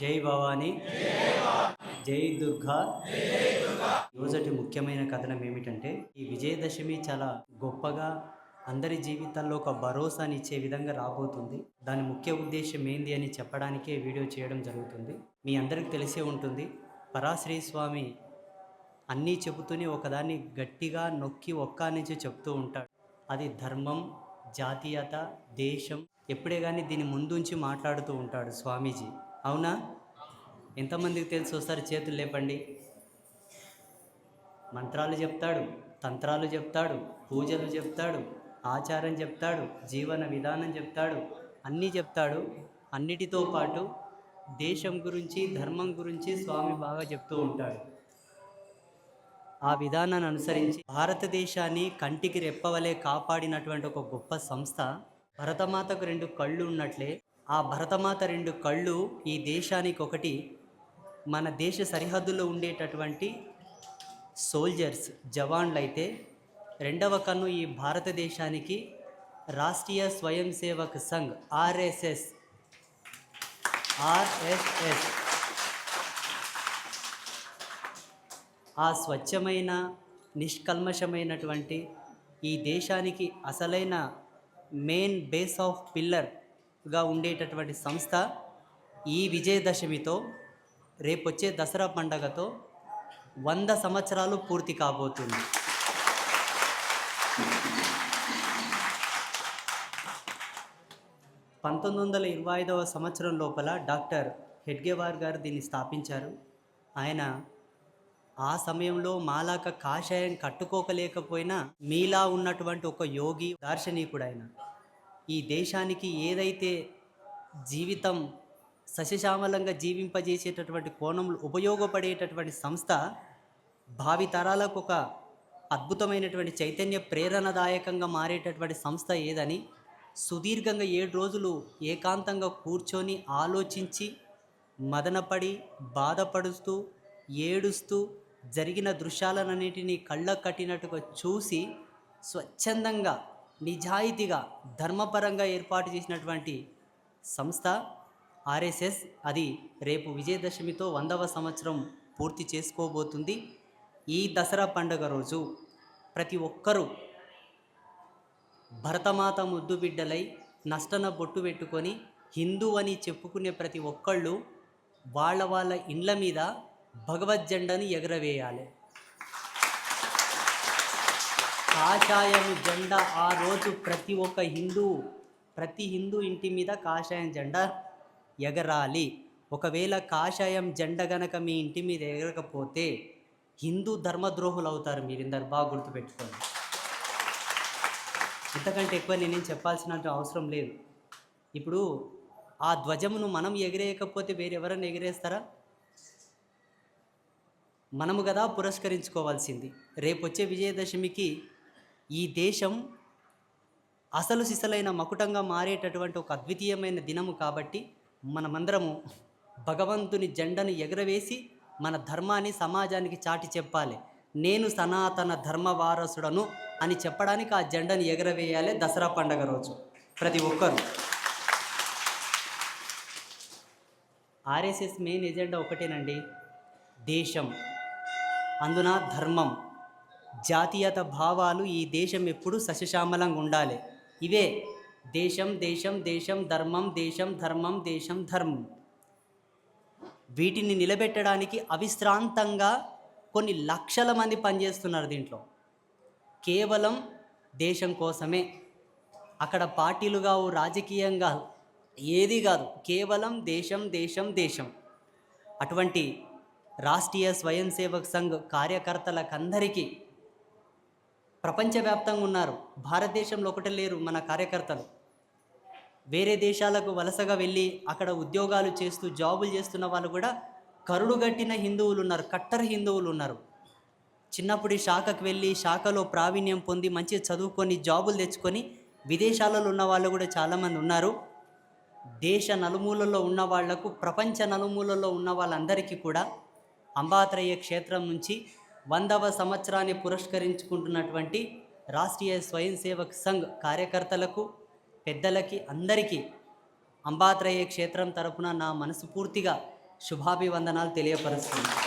జై భవానీ. జై దుర్గా. రోజటి ముఖ్యమైన కథనం ఏమిటంటే ఈ విజయదశమి చాలా గొప్పగా అందరి జీవితాల్లో ఒక భరోసాని ఇచ్చే విధంగా రాబోతుంది. దాని ముఖ్య ఉద్దేశం ఏంది అని చెప్పడానికే వీడియో చేయడం జరుగుతుంది. మీ అందరికి తెలిసే ఉంటుంది పరాశ్రీ స్వామి అన్నీ చెబుతూనే ఒకదాన్ని గట్టిగా నొక్కి ఒక్క నుంచి చెప్తూ ఉంటాడు. అది ధర్మం జాతీయత దేశం ఎప్పుడే కానీ దీని ముందుంచి మాట్లాడుతూ ఉంటాడు స్వామీజీ. అవునా? ఎంతమందికి తెలిసి? వస్తారు చేతులు లేపండి. మంత్రాలు చెప్తాడు తంత్రాలు చెప్తాడు పూజలు చెప్తాడు ఆచారం చెప్తాడు జీవన విధానం చెప్తాడు అన్నీ చెప్తాడు. అన్నిటితో పాటు దేశం గురించి ధర్మం గురించి స్వామి బాగా చెప్తూ ఉంటాడు. ఆ విధానాన్ని అనుసరించి భారతదేశాన్ని కంటికి రెప్పవలే కాపాడినటువంటి ఒక గొప్ప సంస్థ భరతమాతకు రెండు కళ్ళు ఉన్నట్లే ఆ భరతమాత రెండు కళ్ళు ఈ దేశానికి ఒకటి మన దేశ సరిహద్దులో ఉండేటటువంటి సోల్జర్స్ జవాన్లు అయితే రెండవ కన్ను ఈ భారతదేశానికి రాష్ట్రీయ స్వయం సేవక్ సంఘ్ ఆర్ఎస్ఎస్. ఆర్ఎస్ఎస్. ఆ స్వచ్ఛమైన నిష్కల్మషమైనటువంటి ఈ దేశానికి అసలైన మెయిన్ బేస్ ఆఫ్ పిల్లర్ గా ఉండేటటువంటి సంస్థ ఈ విజయదశమితో రేపొచ్చే దసరా పండగతో వంద సంవత్సరాలు పూర్తి కాబోతుంది. పంతొమ్మిది వందల ఇరవై ఐదవ సంవత్సరం లోపల డాక్టర్ హెడ్గేవార్ గారు దీన్ని స్థాపించారు. ఆయన ఆ సమయంలో మాలాక కాషాయం కట్టుకోకలేకపోయినా మీలా ఉన్నటువంటి ఒక యోగి దార్శనీకుడు ఆయన ఈ దేశానికి ఏదైతే జీవితం సస్యశ్యామలంగా జీవింపజేసేటటువంటి కోణంలో ఉపయోగపడేటటువంటి సంస్థ భావితరాలకు ఒక అద్భుతమైనటువంటి చైతన్య ప్రేరణదాయకంగా మారేటటువంటి సంస్థ ఏదని సుదీర్ఘంగా ఏడు రోజులు ఏకాంతంగా కూర్చొని ఆలోచించి మదనపడి బాధపడుస్తూ ఏడుస్తూ జరిగిన దృశ్యాలన్నిటినీ కళ్ళ కట్టినట్టుగా చూసి స్వచ్ఛందంగా నిజాయితీగా ధర్మపరంగా ఏర్పాటు చేసినటువంటి సంస్థ ఆర్ఎస్ఎస్. అది రేపు విజయదశమితో వందవ సంవత్సరం పూర్తి చేసుకోబోతుంది. ఈ దసరా పండుగ రోజు ప్రతి ఒక్కరూ భరతమాత ముద్దు బిడ్డలై నష్టన బొట్టు పెట్టుకొని హిందూ అని చెప్పుకునే ప్రతి ఒక్కళ్ళు వాళ్ళ వాళ్ళ ఇండ్ల మీద భగవద్ ఎగరవేయాలి. కాషాయం జెండా ఆ రోజు ప్రతి ఒక్క హిందూ ప్రతి హిందూ ఇంటి మీద కాషాయం జెండా ఎగరాలి. ఒకవేళ కాషాయం జెండా గనక మీ ఇంటి మీద ఎగరకపోతే హిందూ ధర్మద్రోహులు అవుతారు మీరిందరు. బాగా గుర్తుపెట్టుకోండి. ఇంతకంటే ఎక్కువ నేనేం చెప్పాల్సిన అవసరం లేదు. ఇప్పుడు ఆ ధ్వజమును మనం ఎగిరేయకపోతే వేరెవరైనా ఎగిరేస్తారా? మనము కదా పురస్కరించుకోవాల్సింది. రేపు వచ్చే విజయదశమికి ఈ దేశం అసలు సిసలైన మకుటంగా మారేటటువంటి ఒక అద్వితీయమైన దినము కాబట్టి మనమందరము భగవంతుని జెండను ఎగరవేసి మన ధర్మాన్ని సమాజానికి చాటి చెప్పాలి. నేను సనాతన ధర్మ వారసుడను అని చెప్పడానికి ఆ జెండను ఎగరవేయాలి దసరా పండగ రోజు. ప్రతి ఒక్కరు. ఆర్ఎస్ఎస్ మెయిన్ ఎజెండా ఒకటేనండి. దేశం. అందున ధర్మం. జాతీయత భావాలు ఈ దేశం ఎప్పుడు సస్యశ్యామలంగా ఉండాలి. ఇవే దేశం దేశం దేశం ధర్మం దేశం ధర్మం దేశం ధర్మం. వీటిని నిలబెట్టడానికి అవిశ్రాంతంగా కొన్ని లక్షల మంది పనిచేస్తున్నారు దీంట్లో. కేవలం దేశం కోసమే. అక్కడ పార్టీలు కావు రాజకీయంగా ఏది కాదు. కేవలం దేశం దేశం దేశం. అటువంటి రాష్ట్రీయ స్వయం సేవక్ సంఘ్ కార్యకర్తలకందరికీ ప్రపంచవ్యాప్తంగా ఉన్నారు. భారతదేశంలో ఒకటే లేరు మన కార్యకర్తలు. వేరే దేశాలకు వలసగా వెళ్ళి అక్కడ ఉద్యోగాలు చేస్తూ జాబులు చేస్తున్న వాళ్ళు కూడా కరుడుగట్టిన హిందువులు ఉన్నారు కట్టర్ హిందువులు ఉన్నారు. చిన్నప్పుడు శాఖకు వెళ్ళి శాఖలో ప్రావీణ్యం పొంది మంచి చదువుకొని జాబులు తెచ్చుకొని విదేశాలలో ఉన్న వాళ్ళు కూడా చాలామంది ఉన్నారు. దేశ నలుమూలలో ఉన్న వాళ్ళకు ప్రపంచ నలుమూలలో ఉన్న వాళ్ళందరికీ కూడా అంబాత్రయ్య క్షేత్రం నుంచి వందవ సంవత్సరాన్ని పురస్కరించుకుంటున్నటువంటి రాష్ట్రీయ స్వయం సేవక్ సంఘ్ కార్యకర్తలకు పెద్దలకి అందరికీ అంబాత్రయ్య క్షేత్రం తరపున నా మనసు పూర్తిగా శుభాభివందనాలు తెలియపరుస్తుంది